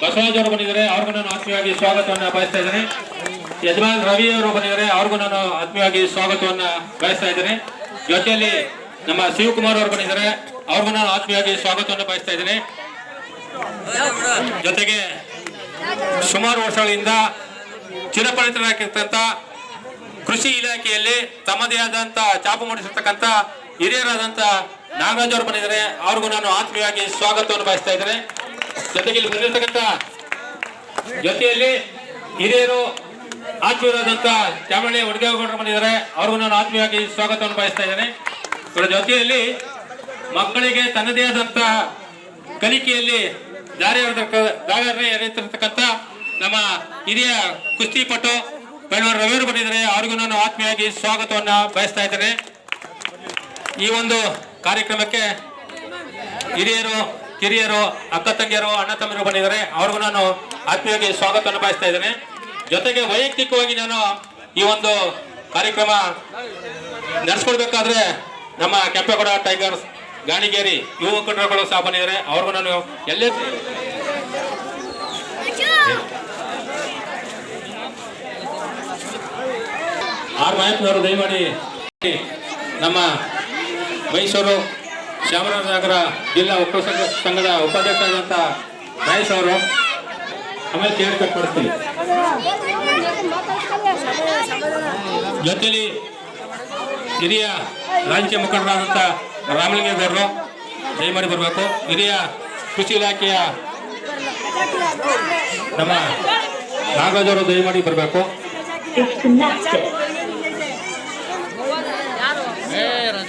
ಬಸವರಾಜ್ ಅವರು ಬಂದಿದ್ದಾರೆ, ಅವ್ರಿಗೂ ನಾನು ಆತ್ಮೀಯವಾಗಿ ಸ್ವಾಗತವನ್ನು ಬಯಸ್ತಾ ಇದ್ದೇನೆ. ಯಜಮಾನ್ ರವಿ ಅವರು ಬಂದಿದ್ದಾರೆ, ಅವ್ರಿಗೂ ನಾನು ಆತ್ಮೀಯವಾಗಿ ಸ್ವಾಗತವನ್ನ ಬಯಸ್ತಾ ಇದ್ದೇನೆ. ಜೊತೆಯಲ್ಲಿ ನಮ್ಮ ಶಿವಕುಮಾರ್ ಅವರು ಬಂದಿದ್ದಾರೆ, ಅವ್ರಿಗೂ ನಾನು ಆತ್ಮೀಯವಾಗಿ ಸ್ವಾಗತವನ್ನು ಬಯಸ್ತಾ ಇದ್ದೇನೆ. ಜೊತೆಗೆ ಸುಮಾರು ವರ್ಷಗಳಿಂದ ಚಿರಪರಿತರಾಗಿರ್ತಕ್ಕಂಥ ಕೃಷಿ ಇಲಾಖೆಯಲ್ಲಿ ತಮ್ಮದೇ ಆದಂತ ಚಾಪು ಮೂಡಿಸಿರ್ತಕ್ಕಂಥ ಹಿರಿಯರಾದಂತ ನಾಗರಾಜ್ ಅವರು ಬಂದಿದ್ದಾರೆ, ಅವ್ರಿಗೂ ನಾನು ಆತ್ಮೀಯವಾಗಿ ಸ್ವಾಗತವನ್ನು ಬಯಸ್ತಾ ಇದ್ದೇನೆ. ಜೊತೆಗೆ ಇಲ್ಲಿ ಬಂದಿರತಕ್ಕಂಥ ಜೊತೆಯಲ್ಲಿ ಹಿರಿಯರು ಆತ್ಮೀಯರಾದಂತ ಚಾಮಳ್ಳಿ ಒಡಗೇಗೌಡರು ಬಂದಿದ್ದಾರೆ. ಅವ್ರಿಗೂ ನಾನು ಆತ್ಮೀಯವಾಗಿ ಸ್ವಾಗತವನ್ನು ಬಯಸ್ತಾ ಇದ್ದೇನೆ. ಇವರ ಜೊತೆಯಲ್ಲಿ ಮಕ್ಕಳಿಗೆ ತನ್ನದೇ ಆದಂತ ಕಲಿಕೆಯಲ್ಲಿ ದಾರಿ ದಾರಿ ಎರೆತಿರ್ತಕ್ಕಂಥ ನಮ್ಮ ಹಿರಿಯ ಕುಸ್ತಿಪಟು ಬೆಳವರು ರವಿಯವರು ಬಂದಿದ್ದಾರೆ. ಅವ್ರಿಗೂ ನಾನು ಆತ್ಮೀಯವಾಗಿ ಸ್ವಾಗತವನ್ನು ಬಯಸ್ತಾ ಇದ್ದೇನೆ. ಈ ಒಂದು ಕಾರ್ಯಕ್ರಮಕ್ಕೆ ಹಿರಿಯರು ಕಿರಿಯರು, ಅಕ್ಕ ತಂಗಿಯರು, ಅಣ್ಣ ತಮ್ಮರು ಬಂದಿದ್ದಾರೆ ಅವ್ರಿಗೂ ನಾನು ಆತ್ಮೀಯವಾಗಿ ಸ್ವಾಗತವನ್ನು ಬಯಸ್ತಾ ಇದ್ದೇನೆ. ಜೊತೆಗೆ ವೈಯಕ್ತಿಕವಾಗಿ ನಾನು ಈ ಒಂದು ಕಾರ್ಯಕ್ರಮ ನಡೆಸ್ಕೊಳ್ಬೇಕಾದ್ರೆ ನಮ್ಮ ಕೆಂಪೇಗೌಡ ಟೈಗರ್ಸ್, ಗಾಣಿಗೇರಿ, ಯುವ ಮುಖಂಡರುಗಳು ಸಹ ಬಂದಿದ್ದಾರೆ ಅವ್ರಿಗೂ ನಾನು ಎಲ್ಲೇ ಆರ್ ಮಹೇಶ್ನವರು ದಯಮಾಡಿ ನಮ್ಮ ಮೈಸೂರು ಚಾಮರಾಜನಗರ ಜಿಲ್ಲಾ ಉಪ ಸಂಘ ಸಂಘದ ಉಪಾಧ್ಯಕ್ಷರಾದಂಥ ಮಹೇಶ್ ಅವರು, ಆಮೇಲೆ ಕೇಳ್ಕೊಡ್ತೀವಿ ಜೊತೆಲಿ ಹಿರಿಯ ರಾಜಕೀಯ ಮುಖಂಡರಾದಂಥ ರಾಮಲಿಂಗೇಗೌಡರು, ದಯಮಾಡಿ ಬರಬೇಕು. ಹಿರಿಯ ಕೃಷಿ ಇಲಾಖೆಯ ನಮ್ಮ ನಾಗರಾಜ್ ಅವರು ದಯಮಾಡಿ ಬರಬೇಕು.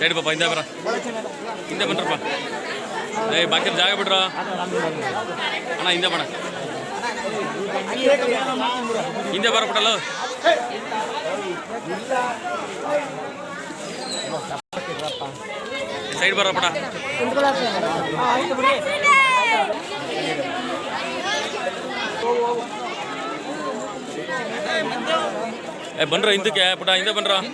சரி பாப்பா இந்த பரா. இந்த பண்ணுறப்பா ஏய் பக்கெட் ஜாக பண்றா அண்ணா இந்த பண்ண. இந்த பர பட்டல. சைடு பரப்படா பண்ணுறோம் இந்துக்கு ஏன் இப்படா இந்த பண்ணுறோம்